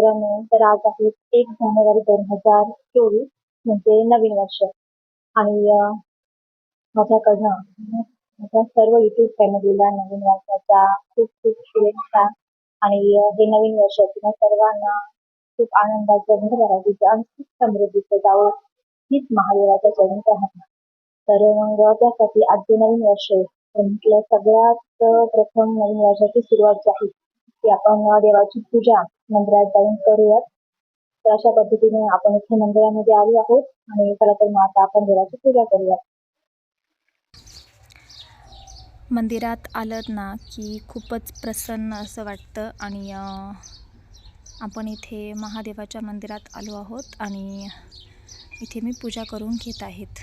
मित्रांनो तर आज आहे एक जानेवारी दोन हजार चोवीस म्हणजे नवीन वर्ष. आणि माझ्याकडनं माझ्या सर्व युट्यूब फॅमिलीला नवीन वर्षाचा खूप खूप शुभेच्छा. आणि हे नवीन वर्ष तुम्हा सर्वांना खूप आनंदाचं भरभराटीचं आणि खूप समृद्धीचं जावं हीच महादेवाच्या चरण राहणार तर मग त्यासाठी आज जे नवीन वर्ष म्हटलं सगळ्यात प्रथम नवीन वर्षाची सुरुवात जी आहे की आपण देवाची पूजा मंदिरात जाऊन करूयात. तर अशा पद्धतीने आपण इथे मंदिरामध्ये आलो आहोत आणि चला तर मग आता आपण देवाची पूजा करूयात. मंदिरात आलं ना की खूपच प्रसन्न असं वाटतं आणि आपण इथे महादेवाच्या मंदिरात आलो आहोत आणि इथे मी पूजा करून घेत आहेत.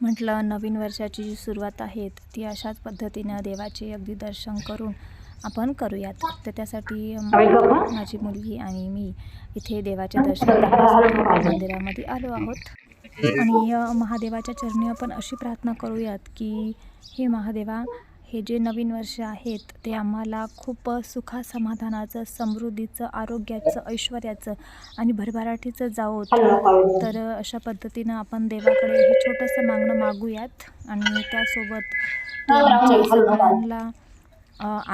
म्हटलं नवीन वर्षाची जी सुरुवात आहे ती अशाच पद्धतीनं देवाचे अगदी दर्शन करून आपण करूयात. तर त्यासाठी माझी मुलगी आणि मी इथे देवाचे दर्शन करण्यासाठी मंदिरामध्ये आलो आहोत. आणि महादेवाच्या चरणी आपण अशी प्रार्थना करूयात की हे महादेवा हे जे नवीन वर्ष आहेत ते आम्हाला खूप सुखा समाधानाचं समृद्धीचं आरोग्याचं ऐश्वर्याचं आणि भरभराटीचं जावो. तर अशा पद्धतीनं आपण देवाकडे हे छोटंसं मागणं मागूयात आणि त्यासोबत आमच्या सगळ्यांना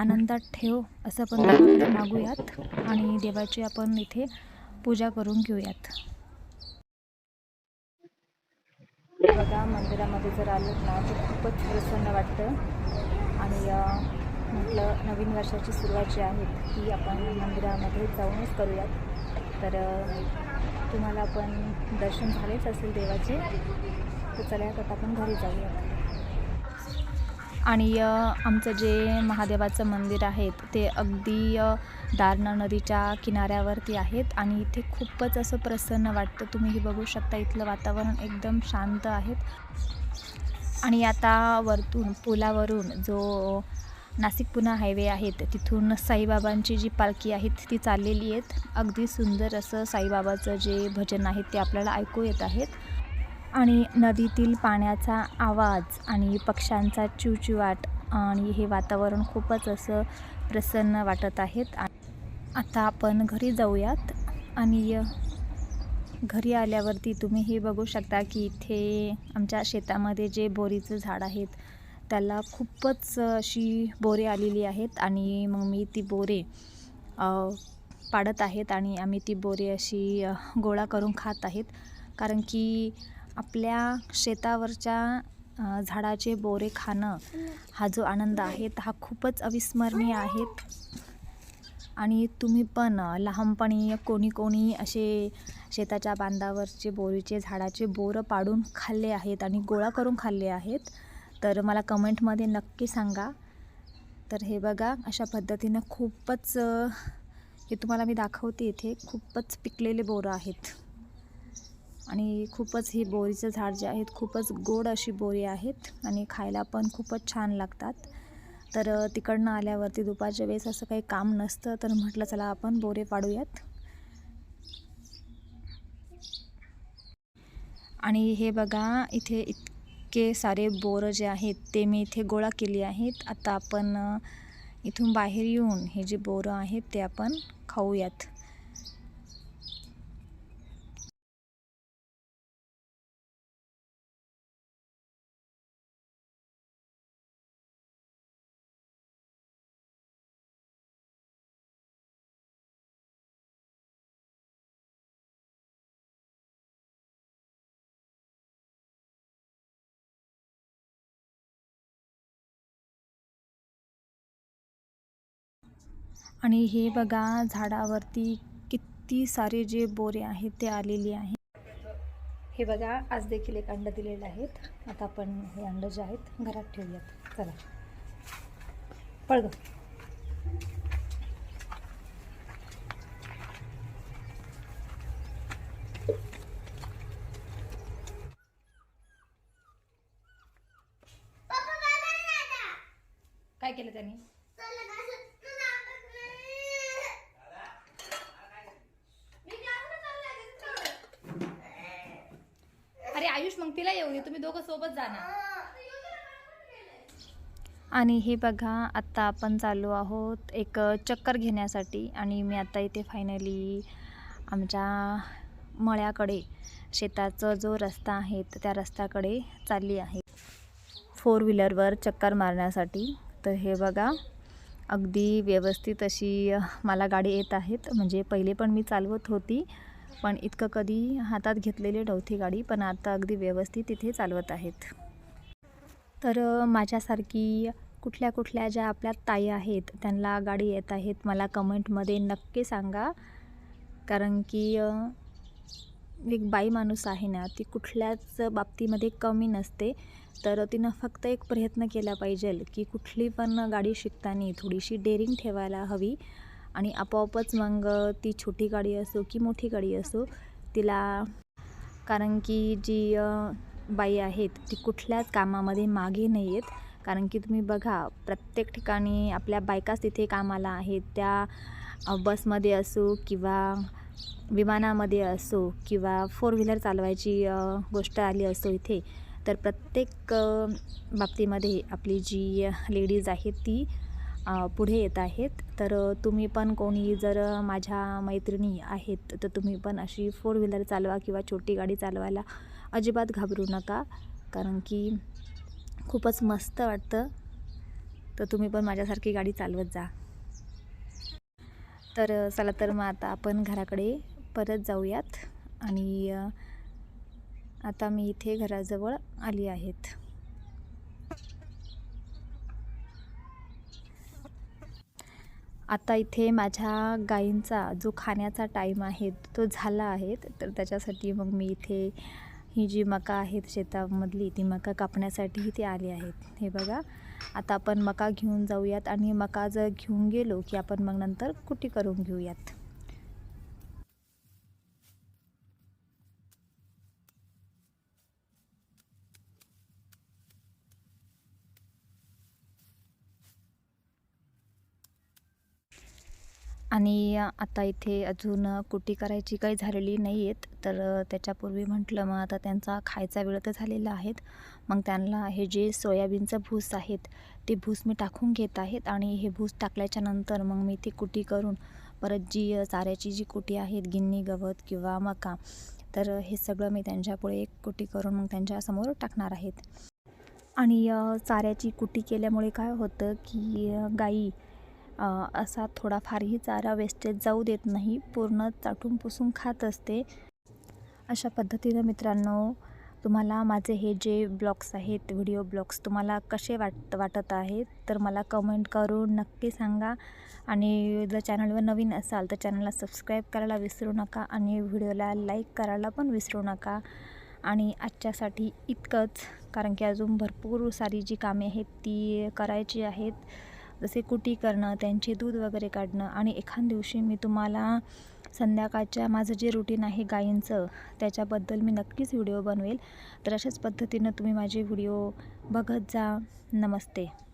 आनंदात ठेव असं पण देवाकडे मागूयात आणि देवाची आपण इथे पूजा करून घेऊयात. बघा मंदिरामध्ये जर आलं ना तर खूपच प्रसन्न वाटतं. आणि म्हटलं नवीन वर्षाची सुरुवात जी आहे ती आपण मंदिरामध्ये जाऊनच करूयात. तर तुम्हाला पण दर्शन झालेच असेल देवाचे तर चला आता आपण घरी जाऊयात. आणि आमचं जे महादेवाचं मंदिर आहे ते अगदी दारणा नदीच्या किनाऱ्यावरती आहेत आणि इथे खूपच असं प्रसन्न वाटतं. तुम्ही हे बघू शकता इथलं वातावरण एकदम शांत आहे. आणि आता वरतून पुलावरून जो नाशिक पुणा हायवे आहेत तिथून साईबाबांची जी पालखी आहेत ती चाललेली आहेत. अगदी सुंदर असं साईबाबाचं जे भजन आहे ते आपल्याला ऐकू येत आहेत. आणि नदीतील पाण्याचा आवाज आणि पक्ष्यांचा चिवचिवाट आणि हे वातावरण खूपच असं प्रसन्न वाटत आहेत. आता आपण घरी जाऊयात. आणि घरी आल्यावरती तुम्ही हे बघू शकता की इथे आमच्या शेतामध्ये जे बोरीचं झाड आहेत त्याला खूपच अशी बोरे आलेली आहेत आणि मग मी ती बोरे पाडत आहेत आणि आम्ही ती बोरे अशी गोळा करून खात आहेत. कारण की आपल्या शेतावरच्या झाडाचे बोरे खाणं हा जो आनंद आहे हा खूपच अविस्मरणीय आहेत आणि तुम्ही पण लहानपणी कोणी कोणी असे शेताच्या बांधावरचे बोरीचे झाडाचे बोरं पाडून खाल्ले आहेत आणि गोळा करून खाल्ले आहेत. तर मला कमेंटमध्ये नक्की सांगा. तर हे बघा अशा पद्धतीनं खूपच हे तुम्हाला मी दाखवते इथे खूपच पिकलेले बोरं आहेत. आणि खूपच ही बोरीचं झाड जे आहेत खूपच गोड अशी बोरी आहेत आणि खायला पण खूपच छान लागतात. तर तिकडनं आल्यावरती दुपारच्या वेळेस असं काही काम नसतं तर म्हटलं चला आपण बोरे पाडूयात. आणि हे बघा इथे इतके सारे बोरं जे आहेत ते मी इथे गोळा केली आहेत. आता आपण इथून बाहेर येऊन हे जे बोरं आहेत ते आपण खाऊयात. आणि हे बघा झाडावरती किती सारे जे बोरे आहेत ते आलेले आहेत. हे बघा आज देखील एक अंड दिलेलं आहेत. आता आपण हे अंड जे आहेत घरात ठेवूयात. चला. पळ काय केलं त्यांनी अरे आयुष मग तिला येऊ दे तुम्ही दोघं सोबत जाणार. आणि हे बघा आत्ता आपण चाललो आहोत एक चक्कर घेण्यासाठी. आणि मी आता इथे फायनली आमच्या मळ्याकडे शेताचा जो रस्ता आहे त्या रस्त्याकडे चालली आहे. फोर व्हीलरवर चक्कर मारण्यासाठी. तर हे बघा अगदी व्यवस्थित अशी मला गाडी येत आहेत. म्हणजे पहिले पण मी चालवत होती. पण इतकं कधी हातात घेतलेली नव्हती गाडी पण आता अगदी व्यवस्थित तिथे चालवत आहेत. तर माझ्यासारखी कुठल्या कुठल्या ज्या आपल्या ताई आहेत त्यांना गाडी येत आहेत मला कमेंटमध्ये नक्की सांगा. कारण की एक बाई माणूस आहे ना ती कुठल्याच बाबतीमध्ये कमी नसते. तर तिनं फक्त एक प्रयत्न केला पाहिजे की कुठली पण गाडी शिकताना थोडीशी डेअरिंग ठेवायला हवी. आणि आपोआपच मग ती छोटी गाडी असो की मोठी गाडी असो तिला कारण की जी बाई आहेत ती कुठल्याच कामामध्ये मागे नाही आहेत कारण की तुम्ही बघा प्रत्येक ठिकाणी आपल्या बायकाच तिथे कामाला आहेत. त्या बसमध्ये असो किंवा विमानामध्ये असो किंवा फोर व्हीलर चालवायची गोष्ट आली असो इथे तर प्रत्येक बाबतीमध्ये आपली जी लेडीज आहेत ती पुढे येत आहेत. तर तुम्ही पण कोणी जर माझ्या मैत्रिणी आहेत तर तुम्ही पण अशी फोर व्हीलर चालवा किंवा छोटी गाडी चालवायला अजिबात घाबरू नका. कारण की खूपच मस्त वाटतं. तर तुम्ही पण माझ्यासारखी गाडी चालवत जा. तर चला तर मग आता आपण घराकडे परत जाऊयात. आणि आता मी इथे घराजवळ आली आहेत. आता इथे माझ्या गायींचा जो खाण्याचा टाईम आहे तो झाला आहे. तर त्याच्यासाठी मग मी इथे ही जी मका आहेत शेतामधली ती मका कापण्यासाठी इथे आली आहेत. हे बघा. आता आपण मका घेऊन जाऊयात आणि मका जर घेऊन गेलो की आपण मग नंतर कुटी करून घेऊयात. आणि आता इथे अजून कुटी करायची काही झालेली नाही आहेत तर त्याच्यापूर्वी म्हटलं मग आता त्यांचा खायचा वेळ तर झालेला आहेत. मग त्यांना हे जे सोयाबीनचं भूस आहेत ते भूस मी टाकून घेत आहेत आणि हे भूस टाकल्याच्या नंतर मग मी ती कुटी करून परत जी चाऱ्याची जी कुटी आहेत गिन्नी गवत किंवा मका तर हे सगळं मी त्यांच्यापुढे एक कुटी करून मग त्यांच्यासमोर टाकणार आहेत. आणि चाऱ्याची कुटी केल्यामुळे काय होतं की गाई असा थोडाफारही चारा वेस्टेज जाऊ देत नाही. पूर्ण चाटून पुसून खात असते. अशा पद्धतीनं मित्रांनो तुम्हाला माझे हे जे ब्लॉग्स आहेत व्हिडिओ ब्लॉग्स तुम्हाला कसे वाट वाटत आहेत तर मला कमेंट करून नक्की सांगा. आणि जर चॅनलवर नवीन असाल तर चॅनलला सबस्क्राईब करायला विसरू नका आणि व्हिडिओला लाईक करायला पण विसरू नका. आणि आजच्यासाठी इतकंच कारण की अजून भरपूर सारी जी कामे आहेत ती करायची आहेत. जसे कुटी करणं त्यांचे दूध वगैरे काढणं आणि एखाद दिवशी मी तुम्हाला संध्याकाळच्या माझं जे रुटीन आहे गायींचं त्याच्याबद्दल मी नक्कीच व्हिडिओ बनवेल. तर अशाच पद्धतीनं तुम्ही माझे व्हिडिओ बघत जा. नमस्ते.